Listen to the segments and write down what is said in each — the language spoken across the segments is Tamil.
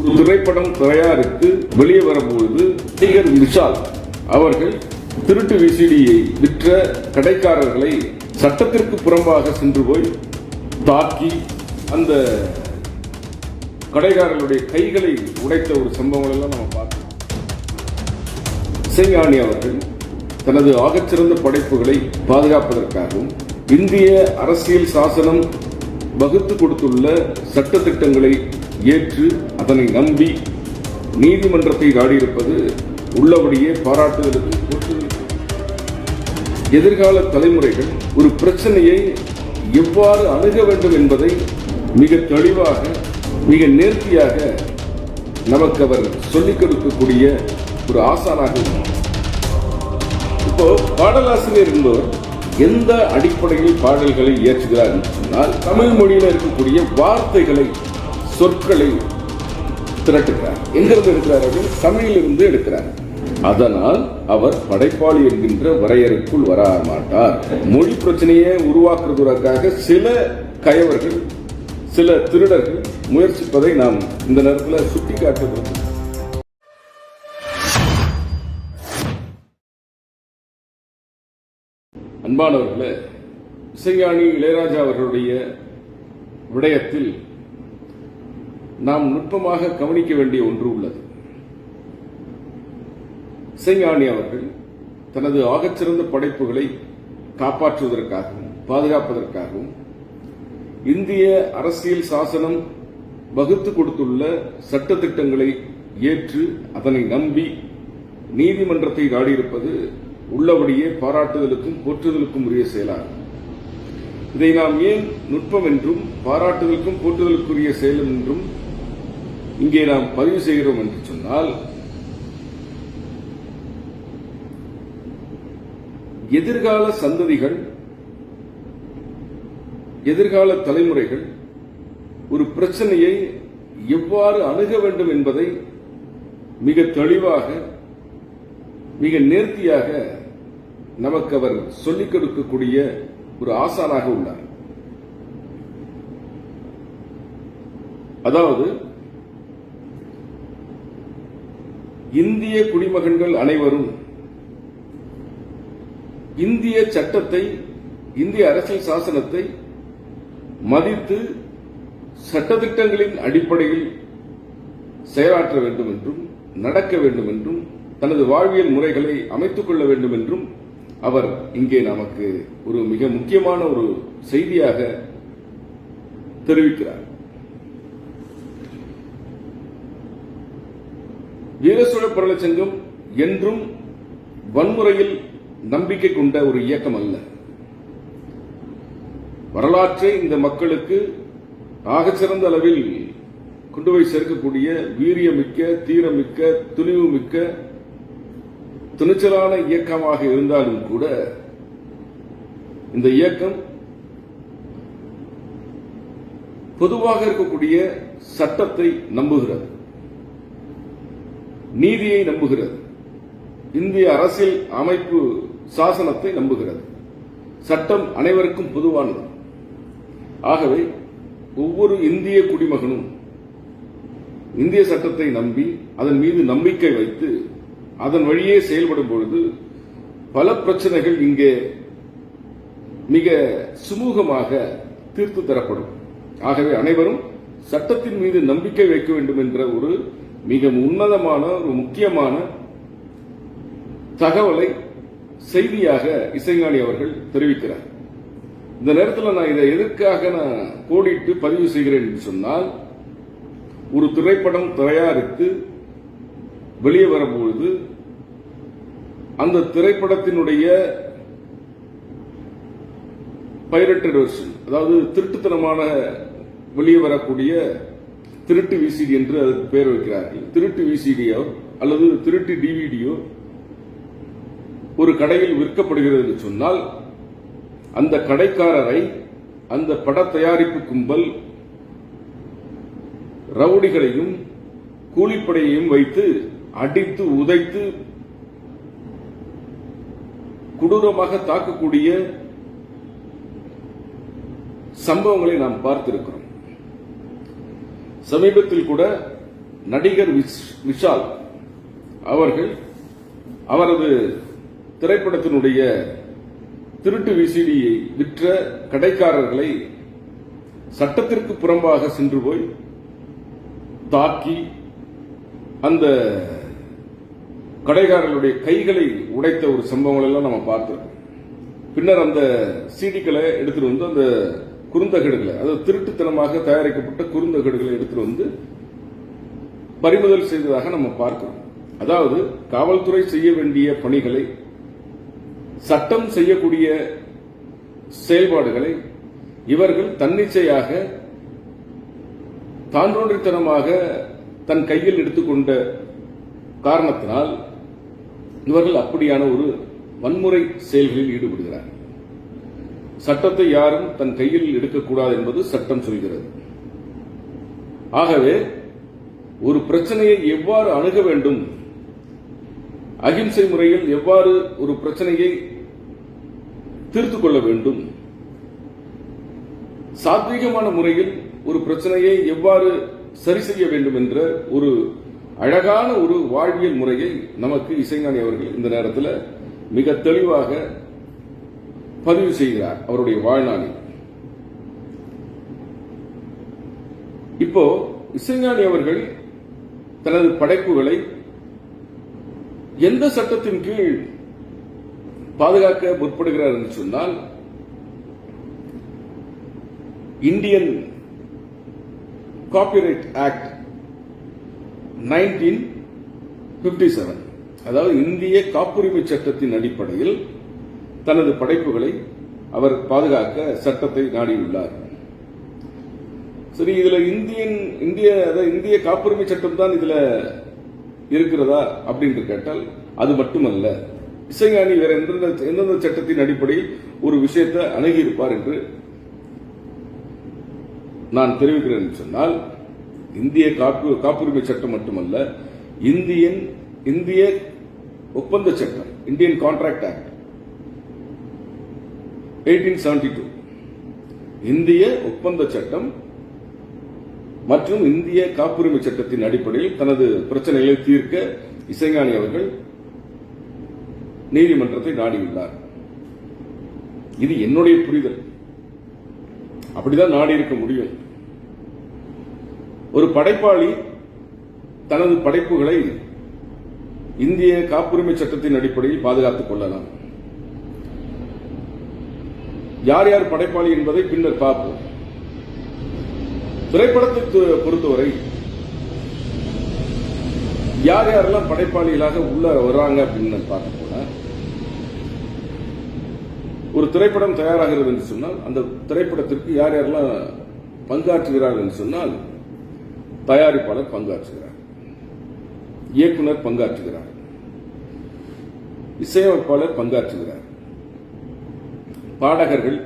ஒரு திரைப்படம் தயாரித்து வெளியே வரும்பொழுது நடிகர் விஷால் அவர்கள் திருட்டு விசிடியை விற்ற கடைக்காரர்களை சட்டத்திற்கு புறம்பாக சென்று போய் தாக்கி அந்த கடைக்காரர்களுடைய கைகளை உடைத்த ஒரு சம்பவங்கள் எல்லாம் நம்ம பார்த்தோம் இசைஞானி அவர்கள் தனது ஆகச்சிறந்த படைப்புகளை பாதுகாப்பதற்காகவும் இந்திய அரசியல் சாசனம் வகுத்து கொடுத்துள்ள சட்ட திட்டங்களை ஏற்று அதனை நம்பி நீதிமன்றத்தை நாடியிருப்பது உள்ளபடியே பாராட்டுவதற்கு எதிர்கால தலைமுறைகள் ஒரு பிரச்சனையை எவ்வாறு அணுக வேண்டும் என்பதை மிக தெளிவாக மிக நேர்த்தியாக நமக்கு அவர் சொல்லிக் கொடுக்கக்கூடிய ஒரு ஆசானாக இப்போ பாடலாசிரியர் என்பவர் எந்த அடிப்படையில் பாடல்களை இயற்றுகிறார் என்று சொன்னால் தமிழ் மொழியில் இருக்கக்கூடிய வார்த்தைகளை சொற்களை திரட்டுகிறார். எங்கிருந்து எடுக்கிறார் அப்படின்னு தமிழிலிருந்து எடுக்கிறார். அதனால் அவர் படைப்பாளி என்கின்ற வரையறைக்குள் வர மாட்டார். மொழி பிரச்சனையை உருவாக்குவதற்காக சில கயவர்கள் சில திருடர்கள் முயற்சிப்பதை நாம் இந்த நேரத்தில் சுட்டிக்காட்ட விரும்புகிறோம் அன்பானவர்களே இசைஞானி இளையராஜா அவர்களுடைய விடயத்தில் நாம் நுட்பமாக கவனிக்க வேண்டிய ஒன்று உள்ளது. இசைஞானி அவர்கள் தனது ஆகச்சிறந்த படைப்புகளை காப்பாற்றுவதற்காகவும் பாதுகாப்பதற்காகவும் இந்திய அரசியல் சாசனம் வகுத்து கொடுத்துள்ள சட்டத்திட்டங்களை ஏற்று அதனை நம்பி நீதிமன்றத்தை நாடியிருப்பது உள்ளபடியே பாராட்டுதலுக்கும் போற்றுதலுக்கும் உரிய செயலாகும். இதை நாம் ஏன் நுட்பம் என்றும் பாராட்டுதலுக்கும் போற்றுதலுக்குரிய செயல் என்றும் இங்கே நாம் பதிவு செய்கிறோம் என்று சொன்னால் எதிர்கால சந்ததிகள் எதிர்கால தலைமுறைகள் ஒரு பிரச்சனையை எவ்வாறு அணுக வேண்டும் என்பதை மிக தெளிவாக மிக நேர்த்தியாக நமக்கு அவர் சொல்லிக் கொடுக்கக்கூடிய ஒரு ஆசானாக உள்ளார். அதாவது இந்திய குடிமகன்கள் அனைவரும் இந்திய சட்டத்தை இந்திய அரசியல் சாசனத்தை மதித்து சட்டத்திட்டங்களின் அடிப்படையில் செயலாற்ற வேண்டும் என்றும் நடக்க வேண்டும் என்றும் தனது வாழ்வியல் முறைகளை அமைத்துக் கொள்ள வேண்டும் என்றும் அவர் இங்கே நமக்கு ஒரு மிக முக்கியமான ஒரு செய்தியாக தெரிவிக்கிறார். வீரசோழ பரலச்சங்கம் என்றும் வன்முறையில் நம்பிக்கை கொண்ட ஒரு இயக்கம் அல்ல. வரலாற்றை இந்த மக்களுக்கு ஆகச்சிறந்த அளவில் கொண்டு போய் சேர்க்கக்கூடிய வீரியமிக்க தீரமிக்க துணிவுமிக்க துணிச்சலான இயக்கமாக இருந்தாலும் கூட இந்த இயக்கம் பொதுவாக இருக்கக்கூடிய சட்டத்தை நம்புகிறது. நீதியை நம்புகிறது. இந்திய அரசியல் அமைப்பு சாசனத்தை நம்புகிறது. சட்டம் அனைவருக்கும் பொதுவானது. ஆகவே ஒவ்வொரு இந்திய குடிமகனும் இந்திய சட்டத்தை நம்பி அதன் மீது நம்பிக்கை வைத்து அதன் வழியே செயல்படும் பொழுது பல பிரச்சனைகள் இங்கே மிக சுமூகமாக தீர்த்து தரப்படும். ஆகவே அனைவரும் சட்டத்தின் மீது நம்பிக்கை வைக்க வேண்டும் என்ற ஒரு மிக உன்னதமான ஒரு முக்கியமான தகவலை செய்தியாக இசைஞானி அவர்கள் தெரிவிக்கிறார். இந்த நேரத்தில் நான் இதை எதற்காக நான் கோடிட்டு பதிவு செய்கிறேன் என்று சொன்னால் ஒரு திரைப்படம் தயாரித்து வெளியே வரும்பொழுது அந்த திரைப்படத்தினுடைய பைரட்டட் வெர்ஷன் அதாவது திருட்டுத்தனமான வெளியே வரக்கூடிய திருட்டு விசிடி என்று அதற்கு பெயர் வைக்கிறார்கள். திருட்டு விசிடியோ அல்லது திருட்டு டிவிடியோ ஒரு கடையில் விற்கப்படுகிறது என்று சொன்னால் அந்த கடைக்காரரை அந்த பட தயாரிப்பு கும்பல் ரவுடிகளையும் கூலிப்படையையும் வைத்து அடித்து உதைத்து கொடூரமாக தாக்கக்கூடிய சம்பவங்களை நாம் பார்த்திருக்கிறோம். சமீபத்தில் கூட நடிகர் விஷால் அவர்கள் அவரது திரைப்படத்தினுடைய திருட்டு விசிடியை விற்ற கடைக்காரர்களை சட்டத்திற்கு புறம்பாக சென்று போய் தாக்கி அந்த கடைக்காரர்களுடைய கைகளை உடைத்த ஒரு சம்பவங்கள் எல்லாம் நம்ம பார்த்தோம் பின்னர் அந்த சீடிக்களை எடுத்துட்டு வந்து அந்த குறுந்தகடுகளை அதாவது திருட்டுத்தனமாக தயாரிக்கப்பட்ட குறுந்தகடுகளை எடுத்துட்டு வந்து பறிமுதல் செய்ததாக நம்ம பார்க்கிறோம். அதாவது காவல்துறை செய்ய வேண்டிய பணிகளை சட்டம் செய்யக்கூடிய செயல்பாடுகளை இவர்கள் தன்னிச்சையாக தான்றோன்றித்தனமாக தன் கையில் எடுத்துக்கொண்ட காரணத்தினால் இவர்கள் அப்படியான ஒரு வன்முறை செயல்களில் ஈடுபடுகிறார்கள். சட்டத்தை யாரும் தன் கையில் எடுக்கக்கூடாது என்பது சட்டம் சொல்கிறது. ஆகவே ஒரு பிரச்சனையை எவ்வாறு அணுக வேண்டும்? அகிம்சை முறையில் எவ்வாறு ஒரு பிரச்சனையை தீர்த்துக் கொள்ள வேண்டும்? சாத்வீகமான முறையில் ஒரு பிரச்சனையை எவ்வாறு சரி செய்ய வேண்டும் என்ற ஒரு அழகான ஒரு வாழ்வியல் முறையை நமக்கு இசைஞானி அவர்கள் இந்த நேரத்தில் மிக தெளிவாக பதிவு செய்கிறார் அவருடைய வாழ்நாளில். இப்போ இசைஞானி அவர்கள் தனது படைப்புகளை எந்த சட்டத்தின் கீழ் பாதுகாக்க முற்படுகிறார் என்று சொன்னால் Indian copyright act nineteen fifty seven. அதாவது இந்திய காப்புரிமை சட்டத்தின் அடிப்படையில் தனது படைப்புகளை அவர் பாதுகாக்க சட்டத்தை நாடியுள்ளார். சரி இதுல இந்தியன் இந்திய அதாவது இந்திய காப்புரிமை சட்டம் தான் இதுல இருக்கிறதா அப்படின்னு கேட்டால் அது மட்டுமல்ல. இசைஞானி வேற எந்தெந்த எந்தெந்த சட்டத்தின் அடிப்படையில் ஒரு விஷயத்தை அணுகியிருப்பார் என்று நான் தெரிவிக்கிறேன் சொன்னால் இந்திய காப்பு காப்புரிமை சட்டம் மட்டுமல்ல இந்தியன் இந்திய ஒப்பந்த சட்டம் Indian contract act eighteen seventy two இந்திய ஒப்பந்த சட்டம் மற்றும் இந்திய காப்புரிமை சட்டத்தின் அடிப்படையில் தனது பிரச்சனைகளை தீர்க்க இசைஞானி அவர்கள் நீதிமன்றத்தை நாடியுள்ளார். இது என்னுடைய புரிதல். அப்படிதான் நாடி இருக்க முடியும். ஒரு படைப்பாளி தனது படைப்புகளை இந்திய காப்புரிமை சட்டத்தின் அடிப்படையில் பாதுகாத்துக் கொள்ளலாம். யார் யார் படைப்பாளி என்பதை பின்னர் பார்ப்போம். திரைப்படத்தை பொறுத்தவரை யார் யாரெல்லாம் படைப்பாளிகளாக உள்ள வர்றாங்க அப்படின்னு பார்க்க போனா ஒரு திரைப்படம் தயாராகிறது என்று சொன்னால் அந்த திரைப்படத்திற்கு யார் யாரெல்லாம் பங்காற்றுகிறார்கள் என்று சொன்னால் தயாரிப்பாளர் பங்காற்றுகிறார். இயக்குனர் பங்காற்றுகிறார். இசையமைப்பாளர் பங்காற்றுகிறார். பாடகர்கள்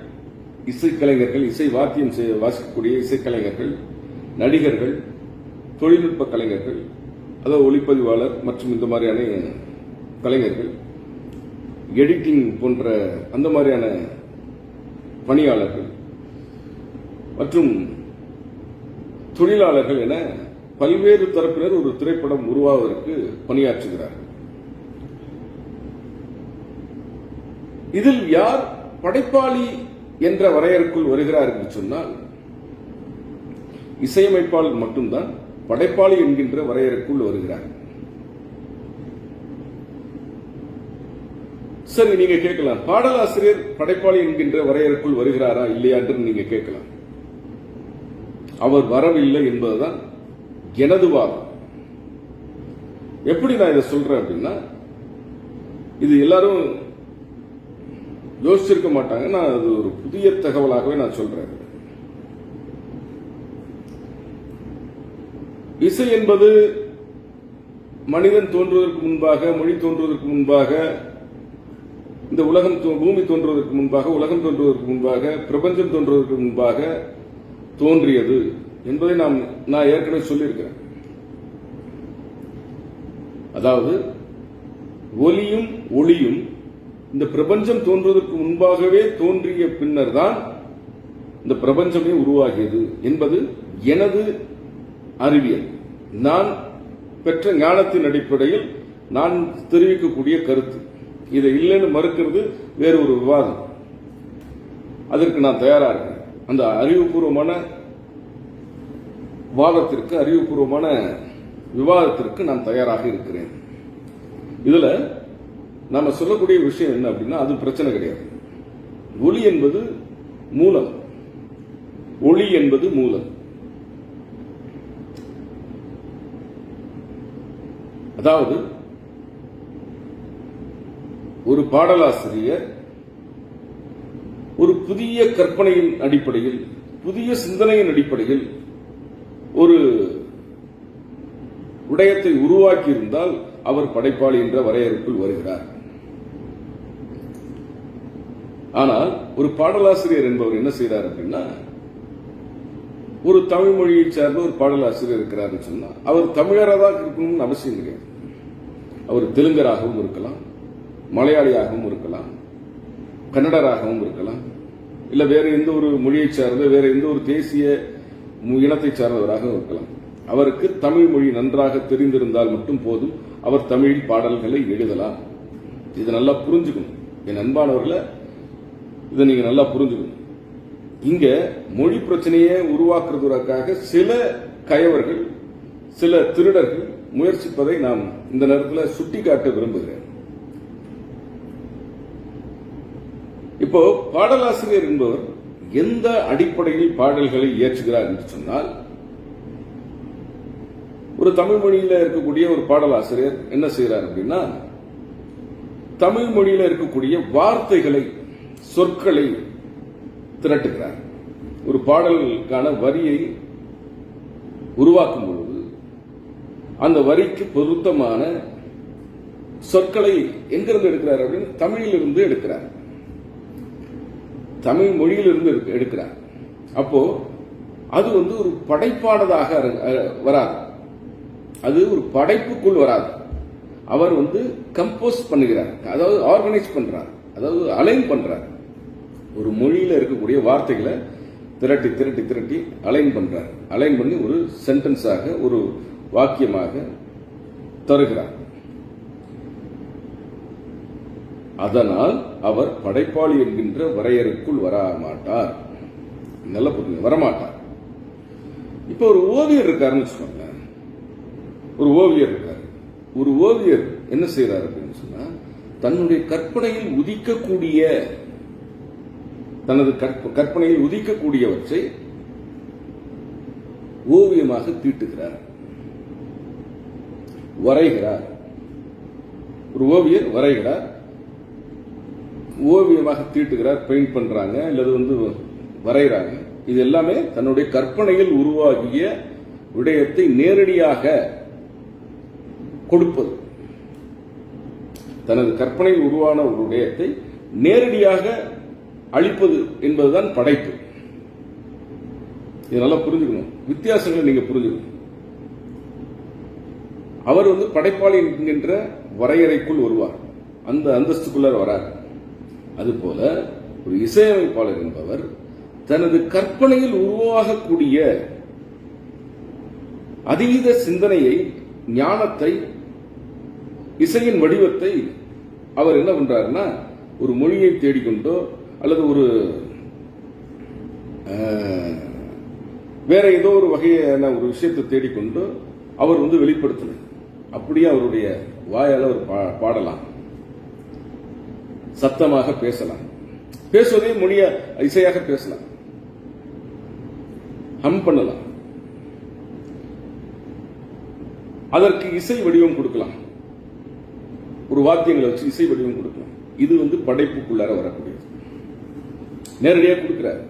இசைக்கலைஞர்கள் இசை வாத்தியம் செய்ய வாசிக்கக்கூடிய இசைக்கலைஞர்கள் நடிகர்கள் தொழில்நுட்ப கலைஞர்கள் அதாவது ஒளிப்பதிவாளர் மற்றும் இந்த மாதிரியான கலைஞர்கள் எடிட்டிங் போன்ற அந்த மாதிரியான பணியாளர்கள் மற்றும் தொழிலாளர்கள் என பல்வேறு தரப்பினர் ஒரு திரைப்படம் உருவாவதற்கு பணியாற்றுகிறார்கள். இதில் யார் படைப்பாளி என்ற வரையறுக்குள் வருகிறார் என்று சொன்னால் இசையமைப்பாளர் மட்டும்தான் படைப்பாளி என்கின்ற வரையறுக்குள் வருகிறார். சரி நீங்க கேட்கலாம். பாடலாசிரியர் படைப்பாளி என்கின்ற வரையறுக்குள் வருகிறாரா இல்லையா என்று நீங்க கேட்கலாம். அவர் வரவில்லை என்பதுதான் எனது வாதம். எப்படி நான் இதை சொல்றேன் அப்படின்னா இது எல்லாரும் யோசிச்சிருக்க மாட்டாங்க. நான் அது ஒரு புதிய தகவலாகவே நான் சொல்றேன். இசை என்பது மனிதன் தோன்றுவதற்கு முன்பாக மொழி தோன்றுவதற்கு முன்பாக இந்த உலகம் தோ- பூமி தோன்றுவதற்கு முன்பாக உலகம் தோன்றுவதற்கு முன்பாக பிரபஞ்சம் தோன்றுவதற்கு முன்பாக தோன்றியது என்பதை நாம் நான் ஏற்கனவே சொல்லியிருக்கிறேன். அதாவது ஒலியும் ஒளியும் இந்த பிரபஞ்சம் தோன்றுவதற்கு முன்பாகவே தோன்றிய பின்னர் தான் இந்த பிரபஞ்சமே உருவாகியது என்பது எனது அறிவியல். நான் பெற்ற ஞானத்தின் அடிப்படையில் நான் தெரிவிக்கக்கூடிய கருத்து. இதை இல்லைன்னு மறுக்கிறது வேறு ஒரு விவாதம். அதற்கு நான் தயாரா இருக்கேன். அந்த அறிவுபூர்வமான வாதத்திற்கு அறிவுபூர்வமான விவாதத்திற்கு நான் தயாராக இருக்கிறேன். இதுல நாம சொல்லக்கூடிய விஷயம் என்ன அப்படின்னா அது பிரச்சனை கிடையாது. ஒளி என்பது மூலம். ஒளி என்பது மூலம். அதாவது ஒரு பாடலாசிரியர் ஒரு புதிய கற்பனையின் அடிப்படையில் புதிய சிந்தனையின் அடிப்படையில் ஒரு விடயத்தை உருவாக்கியிருந்தால் அவர் படைப்பாளி என்ற வரையறுப்பில் வருகிறார். ஆனால் ஒரு பாடலாசிரியர் என்பவர் என்ன செய்யறாரு அப்படின்னா ஒரு தமிழ் மொழியை சார்ந்த ஒரு பாடலாசிரியர் இருக்கிறாருன்னு சொன்னா அவர் தமிழராக தான் இருக்கணும்னு அவசியம் கிடையாது. அவர் தெலுங்கராகவும் இருக்கலாம் மலையாளியாகவும் இருக்கலாம் கன்னடராகவும் இருக்கலாம் இல்ல வேற எந்த ஒரு மொழியை சார்ந்த வேற எந்த ஒரு தேசிய மு- இனத்தை சார்ந்தவராகவும் இருக்கலாம். அவருக்கு தமிழ் மொழி நன்றாக தெரிந்திருந்தால் மட்டும் போதும் அவர் தமிழில் பாடல்களை எழுதலாம். இது நல்லா புரிஞ்சுக்கணும். என் அன்பானவர்களை இதை நீங்க நல்லா புரிஞ்சுக்கணும். இங்க மொழி பிரச்சனையை உருவாக்குறதுக்காக சில கயவர்கள் சில திருடர்கள் முயற்சிப்பதை நாம் இந்த நேரத்தில் சுட்டிக்காட்ட விரும்புகிறேன். இப்போ பாடலாசிரியர் என்பவர் எந்த அடிப்படையில் பாடல்களை இயற்றுகிறார் என்று சொன்னால் ஒரு தமிழ் மொழியில இருக்கக்கூடிய ஒரு பாடலாசிரியர் என்ன செய்யறார் அப்படின்னா தமிழ் மொழியில இருக்கக்கூடிய வார்த்தைகளை சொற்களை திரட்டுகிறார். ஒரு பாடலுக்கான வரியை உருவாக்கும் பொழுது அந்த வரிக்கு பொருத்தமான சொற்களை எங்கிருந்து எடுக்கிறார் அப்படின்னு தமிழிலிருந்து எடுக்கிறார். தமிழ் மொழியிலிருந்து எடுக்கிறார். அப்போ அது வந்து ஒரு படைப்பானதாக வராது. அது ஒரு படைப்புக்குள் வராது. அவர் வந்து கம்போஸ் பண்ணுகிறார். அதாவது ஆர்கனைஸ் பண்றார். அதாவது அலைன் பண்றார். ஒரு மொழியில இருக்கக்கூடிய வார்த்தைகளை திரட்டி திரட்டி திரட்டி அலைன் பண்ணுறார் அலைன் பண்ணி ஒரு சென்டென்ஸாக ஒரு வாக்கியமாக தருகிறார். அதனால் அவர் படைப்பாளி என்கின்ற வரையறைக்குள் வரமாட்டார் நல்ல புரியுங்க வரமாட்டார். இப்போ ஒரு ஓவியர் இருக்காருன்னு வச்சுக்கோங்களேன். ஒரு ஓவியர் இருக்காரு. ஒரு ஓவியர் என்ன செய்யறாரு அப்படின்னு சொன்னா தன்னுடைய கற்பனையில் உதிக்கக்கூடிய தனது கற்ப- கற்பனையில் உதிக்கக்கூடியவற்றை ஓவியமாக தீட்டுகிறார். வரைகிறார். ஒரு ஓவியர் வரைகிறார். ஓவியமாக தீட்டுகிறார் பெயிண்ட் பண்றாங்க அல்லது வந்து வரைகிறாங்க. இது எல்லாமே தன்னுடைய கற்பனையில் உருவாகிய விடயத்தை நேரடியாக கொடுப்பது. தனது கற்பனையில் உருவான ஒரு விடயத்தை நேரடியாக அழிப்பது என்பதுதான் படைப்பு. இது நல்லா புரிஞ்சுக்கணும். வித்தியாசங்களை நீங்க புரிஞ்சுக்கணும். அவர் வந்து படைப்பாளி என்கின்ற வரையறைக்குள் வருவார். அந்த அந்தஸ்துக்குள்ள வரார். அதுபோல ஒரு இசையமைப்பாளர் என்பவர் தனது கற்பனையில் உருவாகக்கூடிய அதீத சிந்தனையை ஞானத்தை இசையின் வடிவத்தை அவர் என்ன பண்றாருன்னா ஒரு மொழியை தேடிக்கொண்டோ அல்லது ஒரு வேற ஏதோ ஒரு வகையான ஒரு விஷயத்தை தேடிக்கொண்டு அவர் வந்து வெளிப்படுத்தல அப்படியே அவருடைய வாயால் அவர் பா- பாடலாம். சத்தமாக பேசலாம். பேசுவதே மொழிய இசையாக பேசலாம். ஹம் பண்ணலாம். அதற்கு இசை வடிவம் கொடுக்கலாம். ஒரு வாத்தியங்களை வச்சு இசை வடிவம் கொடுக்கலாம். இது வந்து படைப்புக்குள்ளார வரக்கூடியது. நேரடியாக கொடுக்கிறார்.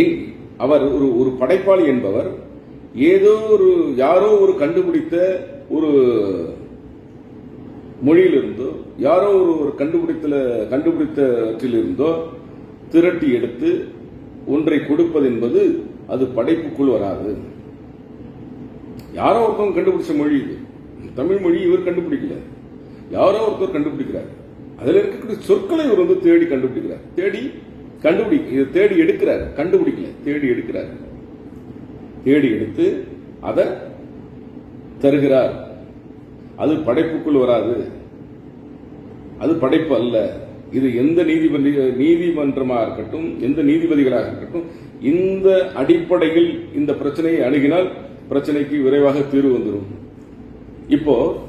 எங் அவர் ஒரு ஒரு படைப்பாளி என்பவர் ஏதோ ஒரு யாரோ ஒரு கண்டுபிடித்த ஒரு மொழியிலிருந்தோ யாரோ ஒரு ஒரு கண்டுபிடித்தல கண்டுபிடித்தவற்றிலிருந்தோ திரட்டி எடுத்து ஒன்றை கொடுப்பது என்பது அது படைப்புக்குள் வராது. யாரோ ஒருத்தவங்க கண்டுபிடிச்ச மொழி இது. தமிழ் மொழி இவர் கண்டுபிடிக்கல. யாரோ ஒருத்தர் கண்டுபிடிக்கிறார். அதில் இருக்கக்கூடிய சொற்களை இவர் வந்து தேடி கண்டுபிடிக்கிறார். தேடி கண்டுபிடி இதை தேடி எடுக்கிறார். கண்டுபிடிக்கல. தேடி எடுக்கிறார். தேடி எடுத்து அதை தருகிறார். அது படைப்புக்குள் வராது. அது படைப்பு அல்ல. இது எந்த நீதிபதி நீதிமன்றமாக இருக்கட்டும் எந்த நீதிபதிகளாக இருக்கட்டும் இந்த அடிப்படையில் இந்த பிரச்சனையை அணுகினால் பிரச்சனைக்கு விரைவாக தீர்வு வந்துடும் இப்போ